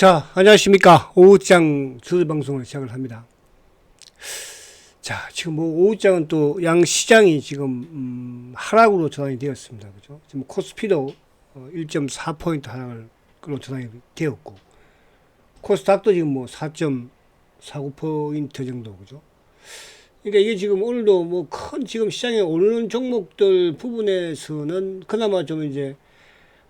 자, 안녕하십니까. 오후장 주들 방송을 시작을 합니다. 자, 지금 뭐 오후장은 또 양 시장이 지금 음, 하락으로 전환이 되었습니다. 그죠? 지금 코스피도 어, 1.4포인트 하락을 끌어 전환이 되었고, 코스닥도 지금 뭐 4.49포인트 정도, 그죠? 그러니까 이게 지금 오늘도 뭐 큰 지금 시장에 오르는 종목들 부분에서는 그나마 좀 이제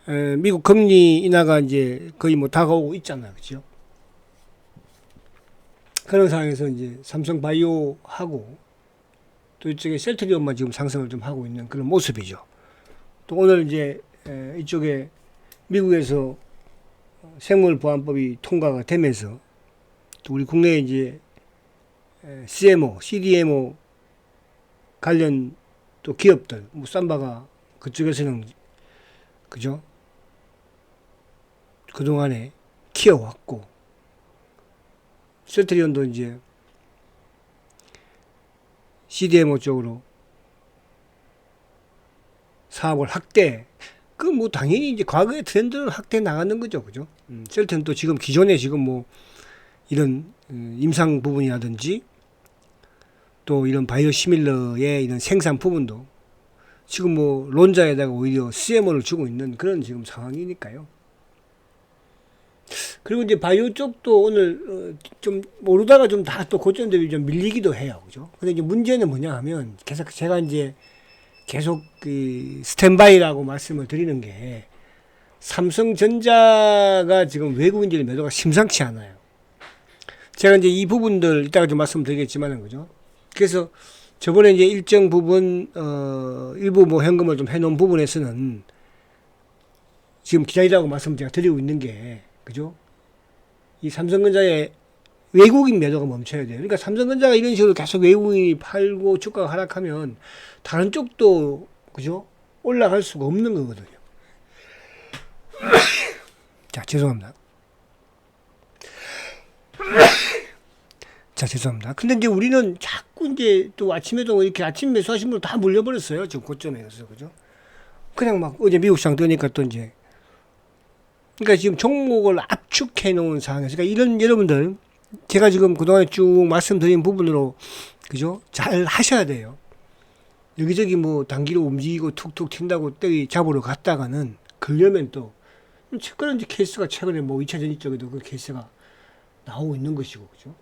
에, 미국 금리 인하가 이제 거의 뭐 다가오고 있잖아요. 그죠? 그런 상황에서 이제 삼성 바이오하고 또 이쪽에 셀트리온만 지금 상승을 좀 하고 있는 그런 모습이죠. 또 오늘 이제 에, 이쪽에 미국에서 생물 보안법이 통과가 되면서 또 우리 국내에 이제 에, CMO, CDMO 관련 또 기업들, 뭐 삼바가 그쪽에서는 그죠? 그동안에 키워왔고, 셀트리온도 이제 CDMO 쪽으로 사업을 확대, 그 뭐 당연히 이제 과거의 트렌드는 확대 나가는 거죠. 그죠? 음, 셀트는 또 지금 기존에 지금 뭐 이런 음, 임상 부분이라든지 또 이런 바이오 시밀러의 이런 생산 부분도 지금 뭐 론자에다가 오히려 CMO를 주고 있는 그런 지금 상황이니까요. 그리고 이제 바이오 쪽도 오늘 어, 좀 오르다가 좀 다 또 고점 대비 좀 밀리기도 해요. 그죠? 근데 이제 문제는 뭐냐 하면 계속 제가 이제 계속 그 스탠바이라고 말씀을 드리는 게 삼성전자가 지금 외국인들의 매도가 심상치 않아요. 제가 이제 이 부분들 이따가 좀 말씀드리겠지만은 그죠? 그래서 저번에 이제 일정 부분 어 일부 뭐 현금을 좀 해놓은 부분에서는 지금 기다리라고 말씀 제가 드리고 있는 게 그죠? 이 삼성전자의 외국인 매도가 멈춰야 돼요. 그러니까 삼성전자가 이런 식으로 계속 외국인이 팔고 주가가 하락하면 다른 쪽도 그죠? 올라갈 수가 없는 거거든요. 자, 죄송합니다. 자, 죄송합니다. 근데 이제 우리는 자꾸 이제 또 아침에도 이렇게 아침 매수하신 분다 물려버렸어요. 지금 고점에서. 그죠? 그냥 막 어제 미국 시장 뜨니까 또 이제 그러니까 지금 종목을 압축해 놓은 상황에서 그러니까 이런 여러분들 제가 지금 그동안에 쭉 말씀드린 부분으로 그죠? 잘 하셔야 돼요. 여기저기 뭐 단기로 움직이고 툭툭 튄다고 때리 잡으러 갔다가는 걸려면 또 그런 케이스가 최근에 뭐 2차 전지 쪽에도 그 케이스가 나오고 있는 것이고 그죠?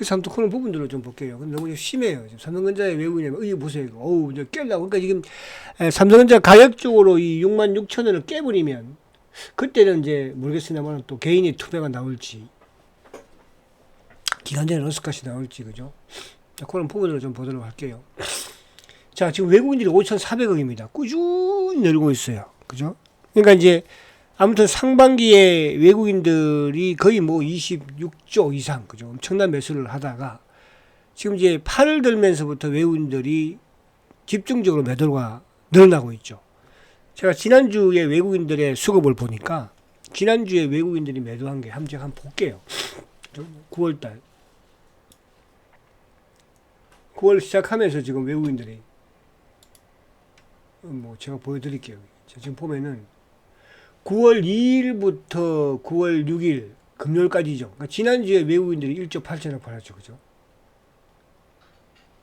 그래서 한번 부분들을 좀 볼게요. 근데 너무 심해요. 지금 삼성전자의 외국인이 이거 보세요. 이거. 어우, 이제 깰라고. 그러니까 지금 에, 삼성전자 가격적으로 이 6만 6천 원을 깨버리면 그때는 이제 모르겠습니다만 또 개인이 투자가 나올지 기간제는 러스카시 나올지 그죠? 자, 그런 부분을 좀 보도록 할게요. 자, 지금 외국인들이 5,400억입니다. 꾸준히 늘고 있어요. 그죠? 그러니까 이제 아무튼 상반기에 외국인들이 거의 뭐 26조 이상, 그죠? 엄청난 매수를 하다가 지금 이제 8월 들면서부터 외국인들이 집중적으로 매도가 늘어나고 있죠. 제가 지난주에 외국인들의 수급을 보니까 지난주에 외국인들이 매도한 게 한번 한번 볼게요. 9월달. 9월 시작하면서 지금 외국인들이 뭐 제가 보여드릴게요. 자, 지금 보면은 9월 2일부터 9월 6일 금요일까지죠. 그러니까 지난주에 외국인들이 1조 8천억 팔았죠. 그죠?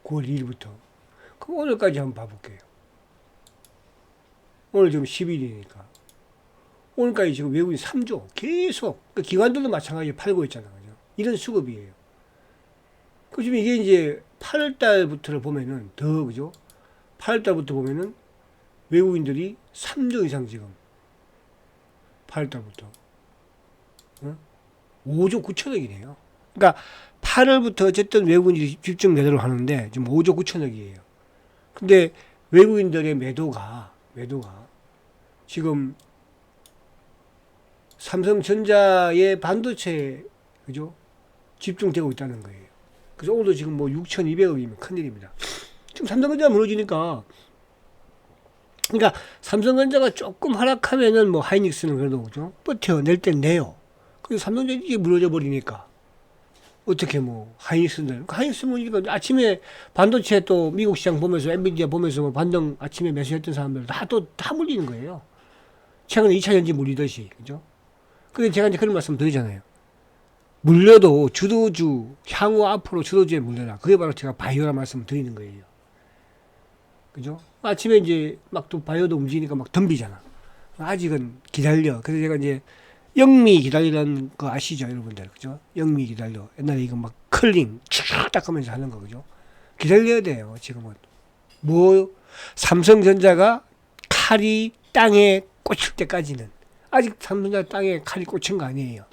9월 2일부터. 그럼 오늘까지 한번 봐볼게요. 오늘 지금 10일이니까. 오늘까지 지금 외국인 3조 계속. 그 기관들도 마찬가지로 팔고 있잖아요. 그죠? 이런 수급이에요. 그 지금 이게 이제 8월 달부터를 보면은 더, 그죠? 8월 달부터 보면은 외국인들이 3조 이상 지금 8월 달부터. 어? 5조 9천억이네요. 그러니까 8월부터 어쨌든 외국인들이 집중 매도를 하는데 지금 5조 9천억이에요. 근데 외국인들의 매도가 매도가 지금 삼성전자의 반도체 그죠? 집중되고 있다는 거예요. 그래서 오늘도 지금 뭐 6,200억이면 큰일입니다. 지금 삼성전자 무너지니까 그러니까 삼성전자가 조금 하락하면은 뭐 하이닉스는 그래도 그죠? 버텨 낼 땐 내요. 근데 삼성전자 이게 무너져 버리니까 어떻게 뭐 하이닉스는 하이닉스 보니까 아침에 반도체 또 미국 시장 보면서 엔비디아 보면서 뭐 반등 아침에 매수했던 사람들 다 또 다 물리는 거예요. 최근에 2차 전지 물리듯이 그죠? 근데 제가 이제 그런 말씀 드리잖아요. 물려도 주도주 향후 앞으로 주도주에 물려라. 그게 바로 제가 바이오라 말씀 드리는 거예요. 그죠? 아침에 이제 막 또 바이오도 움직이니까 막 덤비잖아. 아직은 기다려. 그래서 제가 이제 영미 기다리라는 거 아시죠, 여러분들? 그죠? 영미 기다려. 옛날에 이거 막 클링 쫙딱 하면서 하는 거, 그죠? 기다려야 돼요, 지금은. 뭐, 삼성전자가 칼이 땅에 꽂힐 때까지는. 아직 삼성전자 땅에 칼이 꽂힌 거 아니에요.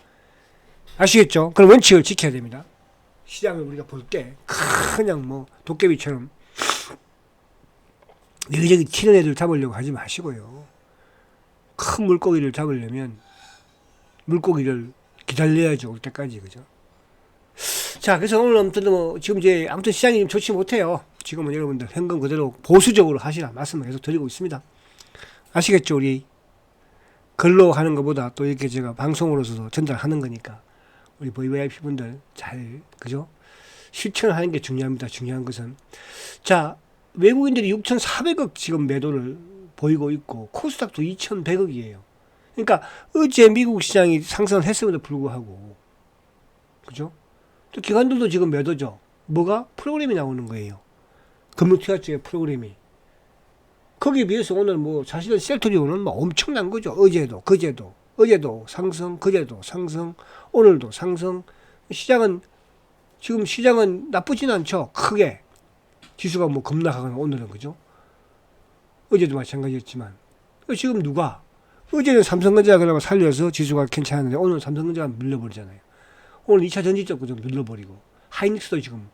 아시겠죠? 그런 원칙을 지켜야 됩니다. 시장을 우리가 볼 때, 그냥 뭐, 도깨비처럼 여기저기 튀는 애들 잡으려고 하지 마시고요. 큰 물고기를 잡으려면 물고기를 기다려야죠 올 때까지 그죠? 자 그래서 오늘 아무튼 뭐 지금 이제 아무튼 시장이 좀 좋지 못해요. 지금은 여러분들 현금 그대로 보수적으로 하시라 말씀을 계속 드리고 있습니다. 아시겠죠 우리 글로 하는 것보다 또 이렇게 제가 방송으로서도 전달하는 거니까 우리 VVIP 분들 잘 그죠? 실천을 하는 게 중요합니다. 중요한 것은 자 외국인들이 6,400억 지금 매도를 보이고 있고 코스닥도 2,100억이에요. 그러니까 어제 미국 시장이 상승을 했음에도 불구하고 그죠? 또 기관들도 지금 매도죠. 뭐가 프로그램이 나오는 거예요. 금융투자 쪽의 프로그램이. 거기에 비해서 오늘 뭐 사실은 셀토리온은 뭐 엄청난 거죠. 어제도 그제도 어제도 상승 그제도 상승 오늘도 상승 시장은 지금 시장은 나쁘진 않죠. 크게 지수가 뭐 급락하거나 오늘은 그죠? 어제도 마찬가지였지만 지금 누가 어제는 삼성전자가 그나마 살려서 지수가 괜찮았는데 오늘 삼성전자가 밀려버리잖아요. 오늘 2차 전지 쪽도 좀 밀려버리고 하이닉스도 지금?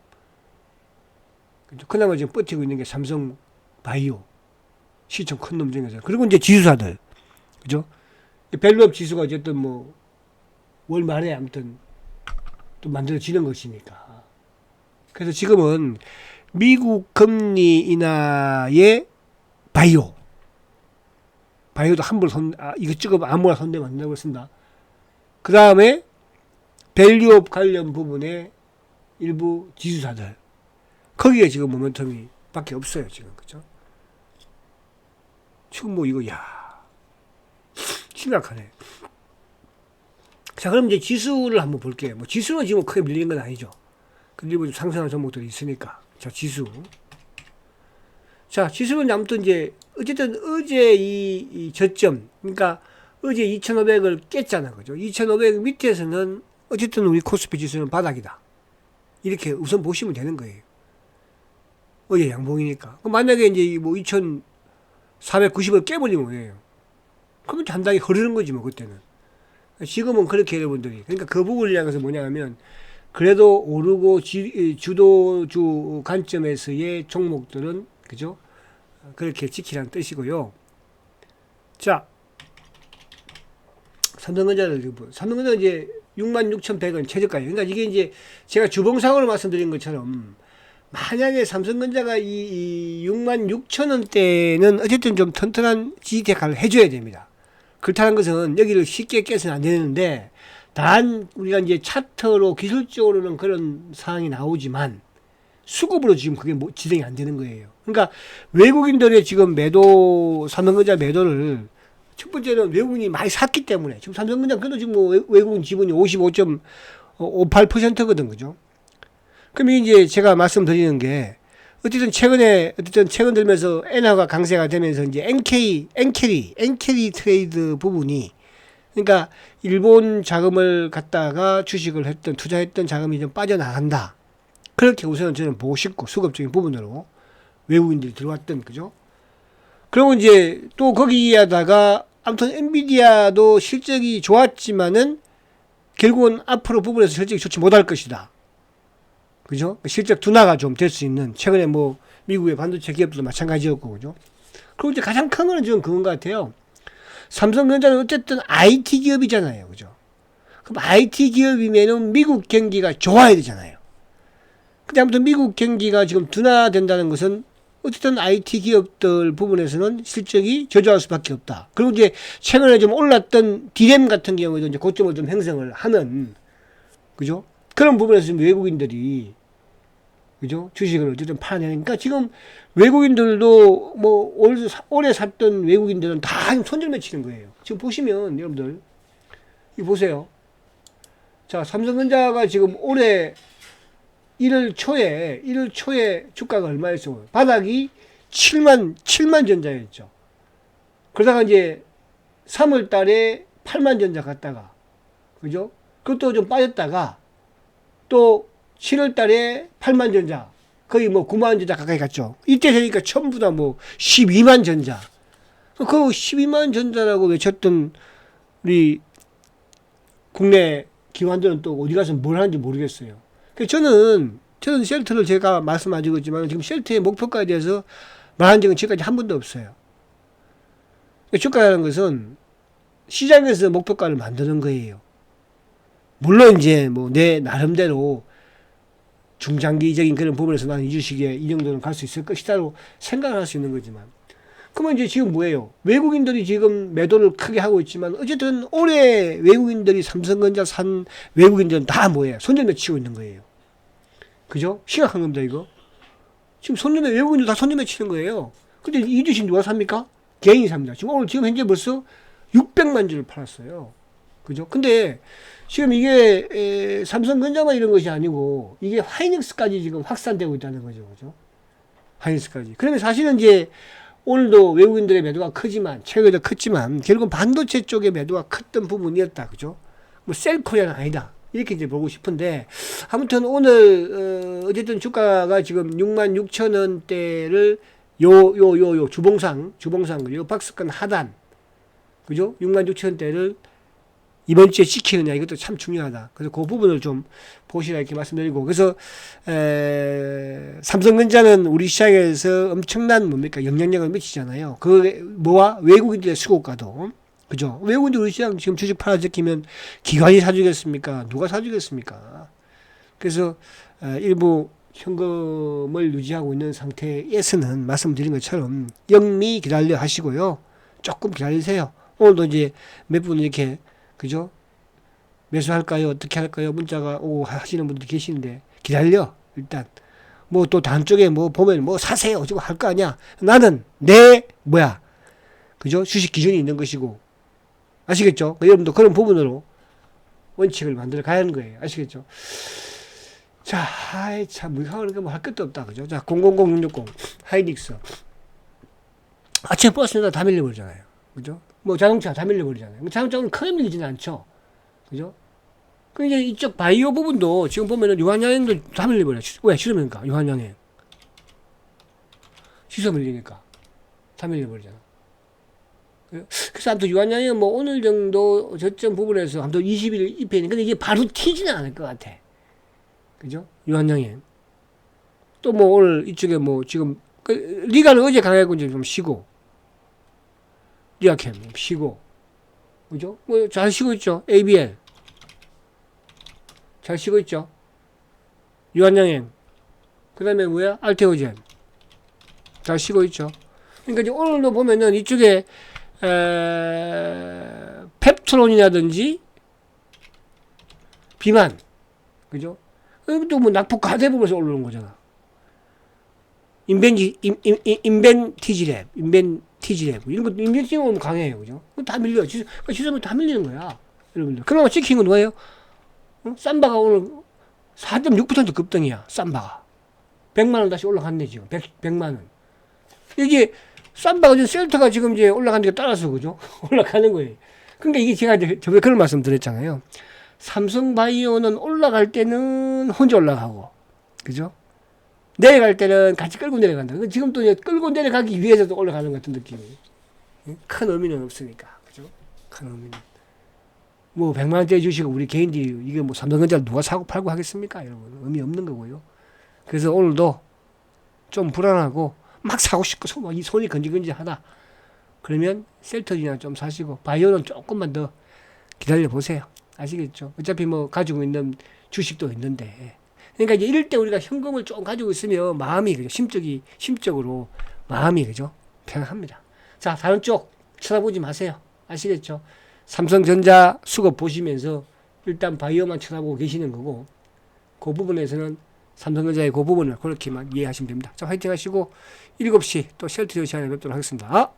그나마 지금 버티고 있는 게 삼성 바이오 시총 큰놈 중에서 그리고 이제 지수사들 그죠? 벨롭 지수가 어쨌든 뭐 월 말에 아무튼 또 만들어지는 것이니까 그래서 지금은 미국 금리 인하의 바이오. 바이오도 함부로 손, 아, 찍으면 아무나 손대면 안 된다고 했습니다. 그 다음에 밸류업 관련 부분에 일부 지수사들. 거기에 지금 모멘텀이 밖에 없어요, 지금. 그죠? 지금 뭐 이거, 야 심각하네. 자, 그럼 이제 지수를 한번 볼게요. 뭐 지수는 지금 크게 밀리는 건 아니죠. 좀 상승한 종목들이 있으니까. 자, 지수. 자, 지수는 아무튼 이제, 어쨌든 어제 이, 이 저점, 그러니까 어제 2,500을 깼잖아. 그죠? 2,500 밑에서는 어쨌든 우리 코스피 지수는 바닥이다. 이렇게 우선 보시면 되는 거예요. 어제 양봉이니까. 만약에 이제 뭐 2,490을 깨버리면 뭐예요? 그러면 단단히 흐르는 거지 뭐, 그때는. 지금은 그렇게 여러분들이. 그러니까 그 부분을 향해서 뭐냐면, 그래도 오르고 지, 주도주 관점에서의 종목들은 그죠? 그렇게 지키라는 뜻이고요. 자, 삼성전자를 삼성전자 이제 66,100원 최저가예요. 그러니까 이게 이제 제가 주봉상으로 말씀드린 것처럼 만약에 삼성전자가 이, 이 66,000원대는 어쨌든 좀 튼튼한 지지대가를 해줘야 됩니다. 그렇다는 것은 여기를 쉽게 깨서는 안 되는데 단 우리가 이제 차트로 기술적으로는 그런 상황이 나오지만 수급으로 지금 그게 뭐 진행이 안 되는 거예요. 그러니까 외국인들의 지금 매도 삼성전자 매도를 첫 번째는 외국인이 많이 샀기 때문에 지금 삼성전자 그래도 지금 뭐 외- 외국인 지분이 55.58%거든 그죠? 그럼 이제 제가 말씀드리는 게 어쨌든 최근에 어쨌든 최근 들면서 엔화가 강세가 되면서 이제 NK 엔캐리 엔캐리 트레이드 부분이 그러니까 일본 자금을 갖다가 주식을 했던 투자했던 자금이 좀 빠져나간다. 그렇게 우선은 저는 보고 싶고 수급적인 부분으로 외국인들이 들어왔던 그죠? 그리고 이제 또 거기에다가 아무튼 엔비디아도 실적이 좋았지만은 결국은 앞으로 부분에서 실적이 좋지 못할 것이다. 그죠? 실적 둔화가 좀 될 수 있는 최근에 뭐 미국의 반도체 기업들도 마찬가지였고 그죠? 그리고 이제 가장 큰 거는 지금 그건 것 같아요. 삼성전자는 어쨌든 IT 기업이잖아요. 그죠? 그럼 IT 기업이면은 미국 경기가 좋아야 되잖아요. 근데 아무튼 미국 경기가 지금 둔화된다는 것은 어쨌든 IT 기업들 부분에서는 실적이 저조할 수밖에 없다. 그리고 이제 최근에 좀 올랐던 디램 같은 경우에도 이제 고점을 좀 형성을 하는 그죠? 그런 부분에서 외국인들이 그죠? 주식을 어쨌든 팔아내니까 지금 외국인들도 뭐 올, 올해 샀던 외국인들은 다 지금 손절 매 치는 거예요. 지금 보시면 여러분들 이 보세요. 자, 삼성전자가 지금 올해 1월 초에 1월 초에 주가가 얼마였어요? 바닥이 7만 7만 전자였죠. 그러다가 이제 3월 달에 8만 전자 갔다가 그죠? 그것도 좀 빠졌다가 또 7월 달에 8만 전자 거의 뭐 9만 전자 가까이 갔죠. 이때 되니까 전부 다 뭐 12만 전자. 그 12만 전자라고 외쳤던 우리 국내 기관들은 또 어디 가서 뭘 하는지 모르겠어요. 그 저는 저는 셀트를 제가 말씀 안 드렸지만 지금 셀트의 목표가에 대해서 말한 적은 지금까지 한 번도 없어요. 주가라는 것은 시장에서 목표가를 만드는 거예요. 물론 이제 뭐 내 나름대로 중장기적인 그런 부분에서 나는 이 주식에 이 정도는 갈 수 있을 것이다로 생각을 할수 있는 거지만 그러면 이제 지금 뭐예요? 외국인들이 지금 매도를 크게 하고 있지만 어쨌든 올해 외국인들이 삼성전자 산 외국인들은 다 뭐예요? 손절매 치고 있는 거예요. 그죠? 심각한 겁니다 이거. 지금 손절매 외국인들 다 손절매 치는 거예요. 근데 이 주식 누가 삽니까? 개인이 삽니다. 지금 오늘 지금 현재 벌써 600만 주를 팔았어요. 그죠? 근데 지금 이게 에, 삼성전자만 이런 것이 아니고 이게 하이닉스까지 지금 확산되고 있다는 거죠. 그죠? 하이닉스까지. 그러면 사실은 이제 오늘도 외국인들의 매도가 크지만 최근에 컸지만 결국은 반도체 쪽의 매도가 컸던 부분이었다. 그죠? 뭐 셀코리아는 아니다. 이렇게 이제 보고 싶은데 아무튼 오늘 어, 어쨌든 주가가 지금 6만 6천 원대를 요 요 요 요 주봉상 주봉상 요 박스권 하단 그죠? 6만 6천 원대를 이번 주에 지키느냐 이것도 참 중요하다. 그래서 그 부분을 좀 보시라 이렇게 말씀드리고 그래서 에, 삼성전자는 우리 시장에서 엄청난 뭡니까 영향력을 미치잖아요. 그 뭐와 외국인들의 수고가도 그죠? 외국인들 우리 시장 지금 주식 팔아 제끼면 기관이 사주겠습니까? 누가 사주겠습니까? 그래서 에, 일부 현금을 유지하고 있는 상태에서는 말씀드린 것처럼 영미 기다려 하시고요. 조금 기다리세요. 오늘도 이제 몇 분 이렇게 그죠? 매수할까요? 어떻게 할까요? 문자가 오고 하시는 분들이 계시는데 기다려 일단 뭐 또 다음 쪽에 뭐 보면 뭐 사세요 어쩌고 할 거 아니야 나는 내 뭐야 그죠? 주식 기준이 있는 것이고 아시겠죠? 여러분도 그런 부분으로 원칙을 만들어 가야 하는 거예요 아시겠죠? 자, 아이 참 무상하는 게뭐할 것도 없다 그죠? 자, 000660 하이닉스 아침에 버스에다 다 밀려버리잖아요 그죠? 뭐 자동차 다 밀려버리잖아요. 자동차는 크게 밀리지는 않죠. 그죠? 그 이제 이쪽 바이오 부분도 지금 보면은 유한양행도 다 밀려버려. 왜? 취소입니까? 유한양행. 취소 밀리니까. 다 밀려버리잖아. 그래서 아무튼 유한양행 뭐 오늘 정도 저점 부분에서 아무튼 20일 입회는 근데 이게 바로 튀지는 않을 것 같아. 그죠? 유한양행. 또 뭐 오늘 이쪽에 뭐 지금 그 리가는 어제 강하고 이제 좀 쉬고 리아캠 쉬고 그죠? 뭐잘 쉬고 있죠. ABL 잘 쉬고 있죠. 유한양행 그 다음에 뭐야? 알테오젠 잘 쉬고 있죠. 그러니까 이제 오늘도 보면은 이쪽에 에... 펩트론이라든지 비만 그죠? 또뭐 낙폭 가대부분에서 올라오는 거잖아. 인벤지 인벤티지랩 인벤 티지랩 이런 것도 인벤티지랩 오면 강해요. 그죠? 다 밀려 지수 지수면 다 밀리는 거야. 여러분들. 그나마 찍힌 건 뭐예요? 어? 삼바가 오늘 4.6% 급등이야. 삼바가. 100만 원 다시 올라갔네 지금. 100, 100만 원. 이게 삼바가 지금 셀터가 지금 이제 올라간 데 따라서 그죠? 올라가는 거예요. 그러니까 이게 제가 이제 저번에 그런 말씀 드렸잖아요. 삼성바이오는 올라갈 때는 혼자 올라가고. 그죠 내려갈 때는 같이 끌고 내려간다. 지금 또 끌고 내려가기 위해서도 올라가는 것 같은 느낌이. 큰 의미는 없으니까. 그죠? 큰 의미는. 뭐, 100만원짜리 주시고 우리 개인들이 이게 뭐 삼성전자를 누가 사고 팔고 하겠습니까? 여러분. 의미 없는 거고요. 그래서 오늘도 좀 불안하고 막 사고 싶고 손, 이 손이 건지건지 하다. 그러면 셀터지나 좀 사시고 바이오는 조금만 더 기다려 보세요. 아시겠죠? 어차피 뭐 가지고 있는 주식도 있는데 그러니까 이제 이럴 때 우리가 현금을 좀 가지고 있으면 마음이 그죠 심적이 심적으로 마음이 그죠 편합니다. 자 다른 쪽 쳐다보지 마세요. 아시겠죠? 삼성전자 수급 보시면서 일단 바이오만 쳐다보고 계시는 거고 그 부분에서는 삼성전자의 그 부분을 그렇게만 이해하시면 됩니다. 자, 화이팅 하시고 7시 또 쉘트리오 시간에 뵙도록 하겠습니다.